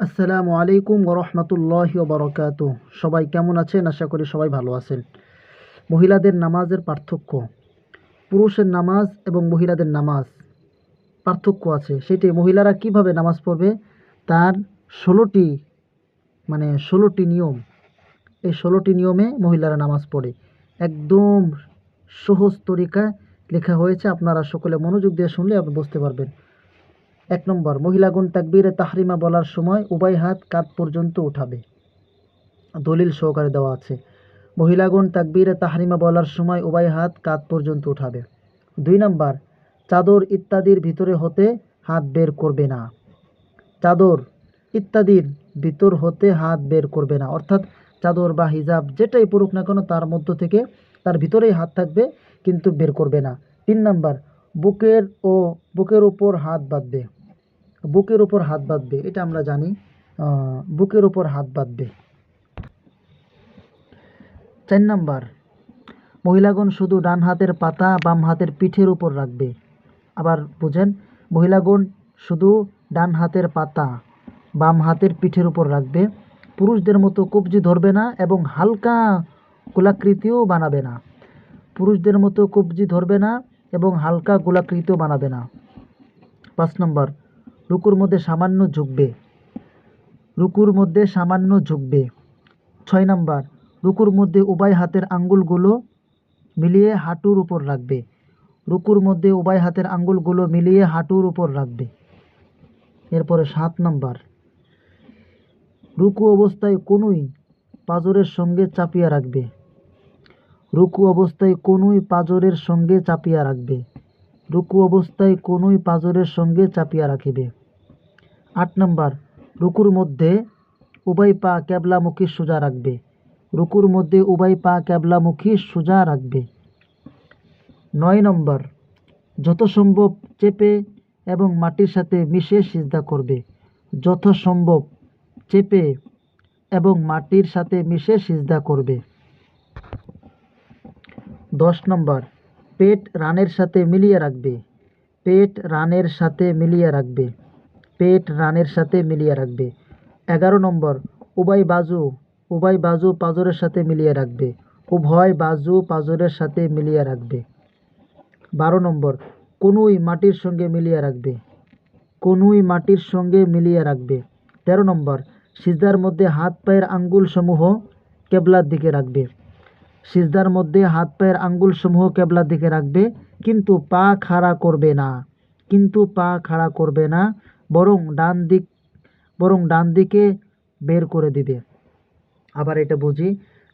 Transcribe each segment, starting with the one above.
আসসালামু আলাইকুম ওরহমতুল্লাহ বরকাত সবাই কেমন আছেন? আশা করি সবাই ভালো আছেন। মহিলাদের নামাজের পার্থক্য। পুরুষের নামাজ এবং মহিলাদের নামাজ পার্থক্য আছে। সেটি মহিলারা কীভাবে নামাজ পড়বে? তার ষোলোটি মানে ষোলোটি নিয়ম। এই ষোলোটি নিয়মে মহিলারা নামাজ পড়ে। একদম সহজ তরিকায় লেখা হয়েছে। আপনারা সকলে মনোযোগ দিয়ে শুনলে আপনি বুঝতে পারবেন। এক নম্বর, মহিলাগণ তাকবীরে তাহরিমা বলার সময় উভয় হাত কাঁধ পর্যন্ত উঠাবে। দলিল সহকারে দেওয়া আছে। মহিলাগণ তাকবীরে তাহরিমা বলার সময় উভয় হাত কাঁধ পর্যন্ত উঠাবে। দুই নম্বর, চাদর ইত্যাদির ভিতরে হতে হাত বের করবে না। চাদর ইত্যাদির ভিতর হতে হাত বের করবে না। অর্থাৎ চাদর বা হিজাব যেটাই পড়ুক না কেন তার মধ্য থেকে তার ভিতরেই হাত থাকবে, কিন্তু বের করবে না। তিন নম্বর, বুকের ও বুকের উপর হাত বাঁধবে। বুকের উপর হাত বাঁধবে এটা আমরা জানি বুকের উপর হাত বাঁধবে চার নাম্বার, মহিলাগণ শুধু ডান হাতের পাতা বাম হাতের পিঠের উপর রাখবে। আবার বুঝেন, মহিলাগণ শুধু ডান হাতের পাতা বাম হাতের পিঠের উপর রাখবে, পুরুষদের মতো কবজি ধরবে না এবং হালকা গোলাকৃতিও বানাবে না। পুরুষদের মতো কবজি ধরবে না এবং হালকা গোলাকৃতিও বানাবে না। পাঁচ নম্বর রুকুর মধ্যে সামান্য ঝুঁকবে। রুকুর মধ্যে সামান্য ঝুঁকবে। ছয় নম্বর, রুকুর মধ্যে উভয় হাতের আঙ্গুলগুলো মিলিয়ে হাঁটুর উপর রাখবে। রুকুর মধ্যে উভয় হাতের আঙ্গুলগুলো মিলিয়ে হাঁটুর উপর রাখবে। এরপরে সাত নম্বর, রুকু অবস্থায় কোনোই পাজরের সঙ্গে চাপিয়া রাখবে। রুকু অবস্থায় কোনোই পাজরের সঙ্গে চাপিয়া রাখবে। রুকু অবস্থায় কোনোই পাজরের সঙ্গে চাপিয়া রাখিবে। আট নম্বর, রুকুর মধ্যে উভয় পা ক্যাবলামুখী সোজা রাখবে। রুকুর মধ্যে উভয় পা ক্যাবলামুখী সোজা রাখবে। নয় নম্বর, যত সম্ভব চেপে এবং মাটির সাথে মিশে সিজদা করবে। যত সম্ভব চেপে এবং মাটির সাথে মিশে সিজদা করবে। দশ নম্বর পেট রানের সাথে মিলিয়ে রাখবে। পেট রানের সাথে মিলিয়ে রাখবে। পেট রানের সাথে মিলিয়ে রাখবে। এগারো নম্বর, উভয় বাজু উভয় বাজু পাজরের সাথে মিলিয়ে রাখবে। উভয় বাজু পাজরের সাথে মিলিয়ে রাখবে। বারো নম্বর, কোনুই মাটির সঙ্গে মিলিয়ে রাখবে। কোনুই মাটির সঙ্গে মিলিয়ে রাখবে। তেরো নম্বর, সিজদার মধ্যে হাত পায়ের আঙ্গুল সমূহ কেবলার দিকে রাখবে। সিজদার মধ্যে হাত পায়ের আঙ্গুল সমূহ কেবলার দিকে রাখবে, কিন্তু পা খাড়া করবে না। কিন্তু পা খাড়া করবে না, বরং ডান দিক, বরং ডান দিকে বের করে দিবে। আবার এটা বুঝি,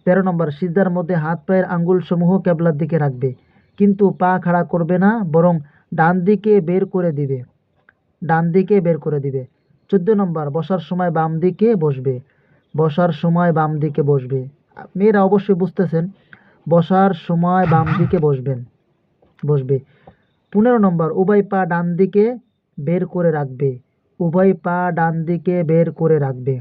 তেরো নম্বর, সিজদার মধ্যে হাত পায়ের আঙ্গুল সমূহ কেবলার দিকে রাখবে, কিন্তু পা খাড়া করবে না, বরং ডান দিকে বের করে দিবে। ডান দিকে বের করে দিবে। চোদ্দ নম্বর, বসার সময় বাম দিকে বসবে। বসার সময় বাম দিকে বসবে। মেয়েরা অবশ্যই বুঝতেছেন, বসার সময় বাম দিকে বসবেন, বসবে। পনেরো নম্বর, উভয় পা ডান দিকে বের করে রাখবে, উভয় পা ডান দিকে বের করে রাখবে।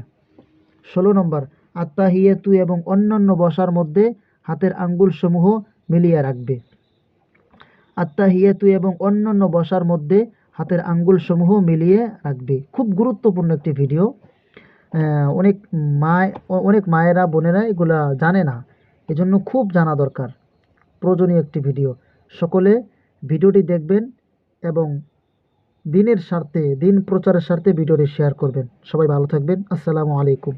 ষোলো নম্বর আত্মা আত্মাহিয়েতু এবং অন্যান্য বসার মধ্যে হাতের আঙ্গুল সমূহ মিলিয়ে রাখবে। আত্মাহিয়াতু এবং অন্যান্য বসার মধ্যে হাতের আঙ্গুল সমূহ মিলিয়ে রাখবে। খুব গুরুত্বপূর্ণ একটি ভিডিও। অনেক মায় অনেক মায়েরা, বোনেরা এগুলা জানে না। এজন্য খুব জানা দরকার। প্রয়োজনীয় একটি ভিডিও। সকলে ভিডিওটি দেখবেন এবং দিনের স্বার্থে, দিন প্রচারের স্বার্থে ভিডিওটি শেয়ার করবেন। সবাই ভালো থাকবেন। আসসালামু আলাইকুম।